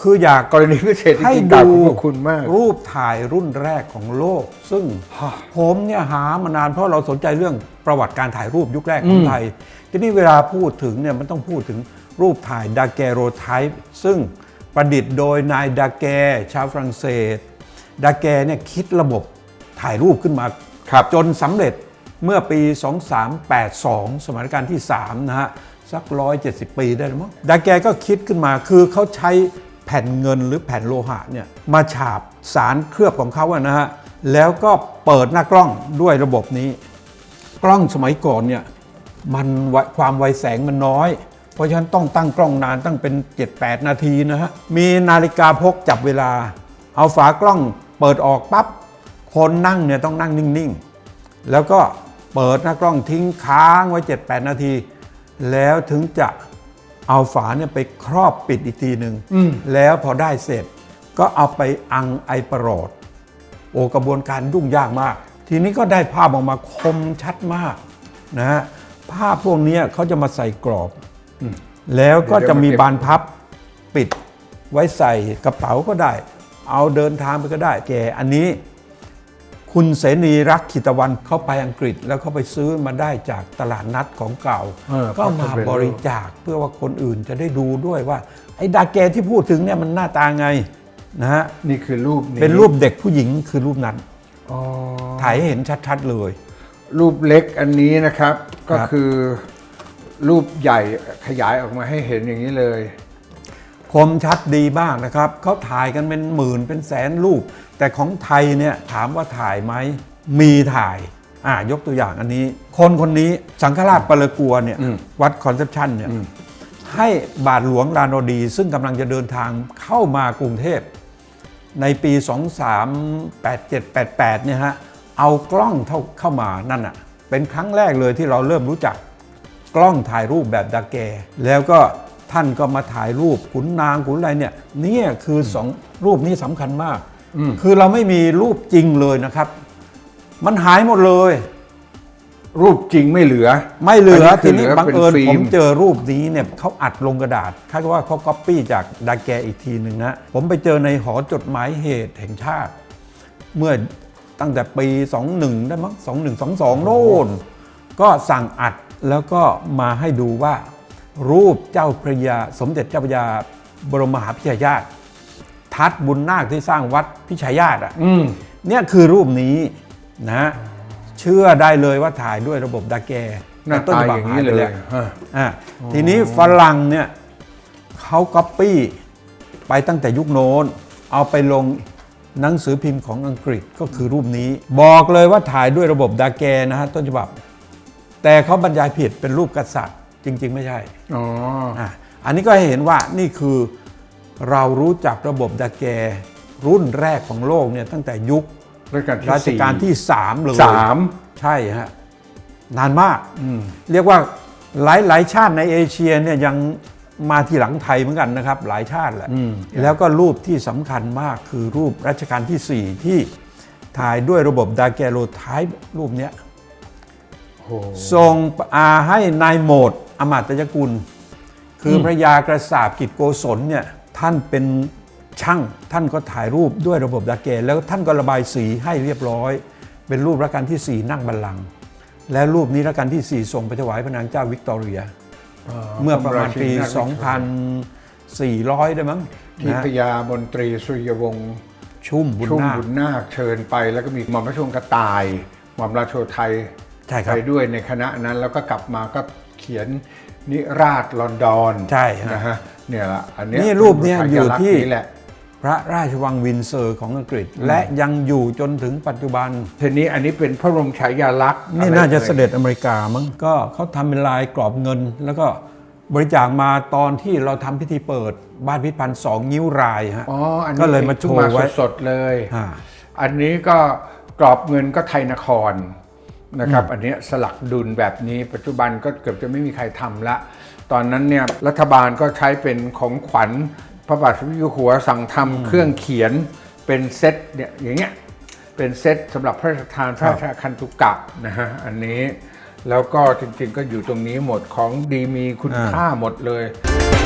คืออยากกรณีพิเศษจให้ริงๆกราบดูขอบคุณมาก รูปถ่ายรุ่นแรกของโลก ซึ่งผมเนี่ยหามานานเพราะเราสนใจเรื่องประวัติการถ่ายรูปยุคแรกของไทย ทีนี้เวลาพูดถึงเนี่ยมันต้องพูดถึงรูปถ่ายดาแกโรไทป์ซึ่งประดิษฐ์โดยนายดาแกชาวฝรั่งเศส ดาแกเนี่ยคิดระบบถ่ายรูปขึ้นมาครับจนสำเร็จเมื่อปี 2382 สมัยรัชกาลที่ 3 นะฮะ สัก 170 ปีได้แล้วมั้งดาแกก็คิดขึ้นมาคือเขาใช้แผ่นเงินหรือแผ่นโลหะเนี่ยมาฉาบสารเคลือบของเขาอะนะฮะแล้วก็เปิดหน้ากล้องด้วยระบบนี้ กล้องสมัยก่อนเนี่ยมันความไวแสงมันน้อย เพราะฉะนั้นต้องตั้งกล้องนานตั้งเป็น 7-8 นาทีนะฮะมีนาฬิกาพกจับเวลา เอาฝากล้องเปิดออกปั๊บคนนั่งเนี่ยต้องนั่งนิ่งๆ แล้วก็เปิดหน้ากล้องทิ้งค้างไว้ 7-8 นาที แล้วถึงจะ เอาฝาเนี่ยไปครอบปิดอีกทีหนึ่งแล้วพอได้เสร็จ ก็เอาไปอังไอประหลอดโอ้กระบวนการยุ่งยากมาก ทีนี้ก็ได้ภาพออกมาคมชัดมากนะฮะภาพพวกเนี้ยเขาจะมาใส่กรอบ แล้วก็จะมีบานพับปิดไว้ใส่กระเป๋าก็ได้ เอาเดินทางไปก็ได้แกอันนี้ คุณเสนีรักขิตวันเข้าไปอังกฤษแล้วเขาไปซื้อมาได้จากตลาดนัดของเก่าเออก็มาเขาเป็นบริจาคเพื่อว่าคนอื่นจะได้ดูด้วยว่า ไอ้ดาแกที่พูดถึงเนี่ยมันหน้าตาไงนะฮะนี่คือรูปนี้เป็นรูปเด็กผู้หญิงคือรูปนั้นอ๋อถ่ายให้เห็นชัดๆเลย รูปเล็กอันนี้นะครับก็ครับคือรูปใหญ่ขยายออกมาให้เห็นอย่างนี้เลย คมชัดดีมากนะครับเขาถ่ายกันเป็นหมื่นเป็นแสนรูป แต่ของไทยเนี่ยถามว่าถ่ายไหมมีถ่ายอ่ายกตัวอย่างอันนี้ คนคนนี้สังฆราชปะเลกัวเนี่ยอืมวัดคอนเซปชันเนี่ยให้บาทหลวงลานโนดี ซึ่งกำลังจะเดินทางเข้ามากรุงเทพในปี 238788เนี่ยฮะเอากล้องเข้าเข้ามานั่นอะเป็นครั้งแรกเลยที่เราเริ่มรู้จักกล้องถ่ายรูปแบบดาแกแล้วก็ ท่านก็มาถ่ายรูปขุนนางขุนอะไรเนี่ยเนี่ยคือสองรูปนี้สำคัญมาก คือเราไม่มีรูปจริงเลยนะครับ มันหายหมดเลย รูปจริงไม่เหลือ ไม่เหลืออันนี้คืทีอนี้เหลือบังเอิญเป็นฟิล์ผมมเจอรูปนี้เนี่ยเขาอัดลงกระดาษคาดว่าเขาก๊อปปี้จากดาแกอีกทีหนึ่งนะ ผมไปเจอในหอจดหมายเหตุแห่งชาติ เมื่อตั้งแต่ปี 21 ได้มั้ง21 22 โน่นก็สั่งอัดแล้วก็มาให้ดูว่า รูปเจ้าพระยา สมเด็จเจ้าพระยา บรมมหาพิชัยญาติ ทัดบุญนาคที่สร้างวัดพิชัยญาติอะอืมเนี่ยคือรูปนี้นะเชื่อได้เลยว่าถ่ายด้วยระบบดาแกหน้าแต่ต้นตาฉบับอย่างหานี้ไปเลยแล้วฮะอะทีนี้ฝรั่งเนี่ยเขาก๊อปปี้ไปตั้งแต่ยุคโน้น เอาไปลงหนังสือพิมพ์ของอังกฤษก็คือรูปนี้ บอกเลยว่าถ่ายด้วยระบบดาแกนะฮะต้นฉบับ แต่เขาบรรยายผิดเป็นรูปกษัตริย์ จริง ๆ ไม่ใช่อ๋ออะอันนี้ก็ให้เห็นว่านี่คือเรารู้จักระบบดาแกรุ่นแรกของโลกเนี่ยตั้งแต่ยุครัชกาลที่รัชสี่กาลที่3เลยสามใช่ฮะนานมากเรียกว่าหลายหลายชาติในเอเชียเนี่ยยังมาทีหลังไทยเหมือนกันนะครับ หลายชาติแหละ อืม แล้วก็รูปที่สำคัญมากคือรูปรัชกาลที่ 4 ที่ถ่ายด้วยระบบดาแกโรไทป์รูปเนี้ยโอ้โห ทรงอาให้นายโหมด อมาตยกุล คือพระยากระสาบกิจโกศลเนี่ยท่านเป็นช่างท่านก็ถ่ายรูปด้วยระบบดาเกนแล้วท่านก็ระบายสีให้เรียบร้อย เป็นรูปรัชกาลที่ 4 นั่งบัลลังก์และรูปนี้รัชกาลที่ 4 ส่งไปถวายพระนางเจ้าวิกตอเรีย เมื่อประมาณปี 2,400 ได้มั้งที่นะพญามนตรีสุริยวงศ์ชุ่มบุญชุ่มนาคบุญนาคเชิญไป แล้วก็มีหม่อมราชวงศ์กระต่าย หม่อมราชโชไทยใช่ครับไปด้วยในคณะนั้นแล้วก็กลับมาก็เขียนนิราชลอนดอนใช่ฮะ นะฮะเนี่ยละอันเนี้ยนี่รูปเนี้ยอยู่ที่ นี่แหละ พระราชวังวินเซอร์ของอังกฤษ และยังอยู่จนถึงปัจจุบัน ทีนี้อันนี้เป็นพระบรมฉายาลักษณ์นี่อไรน่าจะอ่ยเสด็จอเมริกามั้งก็เขาทำเป็นลายกรอบเงิน แล้วก็บริจาคมาตอนที่เราทำพิธีเปิดบ้านพิพิธภัณฑ์สองนิ้วรายฮะอ๋ออันนี้ก็เลยมาโชว์ไว้สดๆเลยอ่าอันนี้ก็กรอบเงินก็ไทยนคร นะครับ อันเนี้ยสลักดุลแบบนี้ปัจจุบันก็เกือบจะไม่มีใครทำละ ตอนนั้นเนี่ยรัฐบาลก็ใช้เป็นของขวัญพระบาทสมเด็จพระเจ้าอยู่หัวสั่งทำเครื่องเขียนเป็นเซตเนี่ยอย่างเงี้ยเป็นเซตสำหรับพระราชทานพระราชคันตุกะนะฮะอันนี้แล้วก็จริงๆก็อยู่ตรงนี้หมดของดีมีคุณอ่าค่าหมดเลยค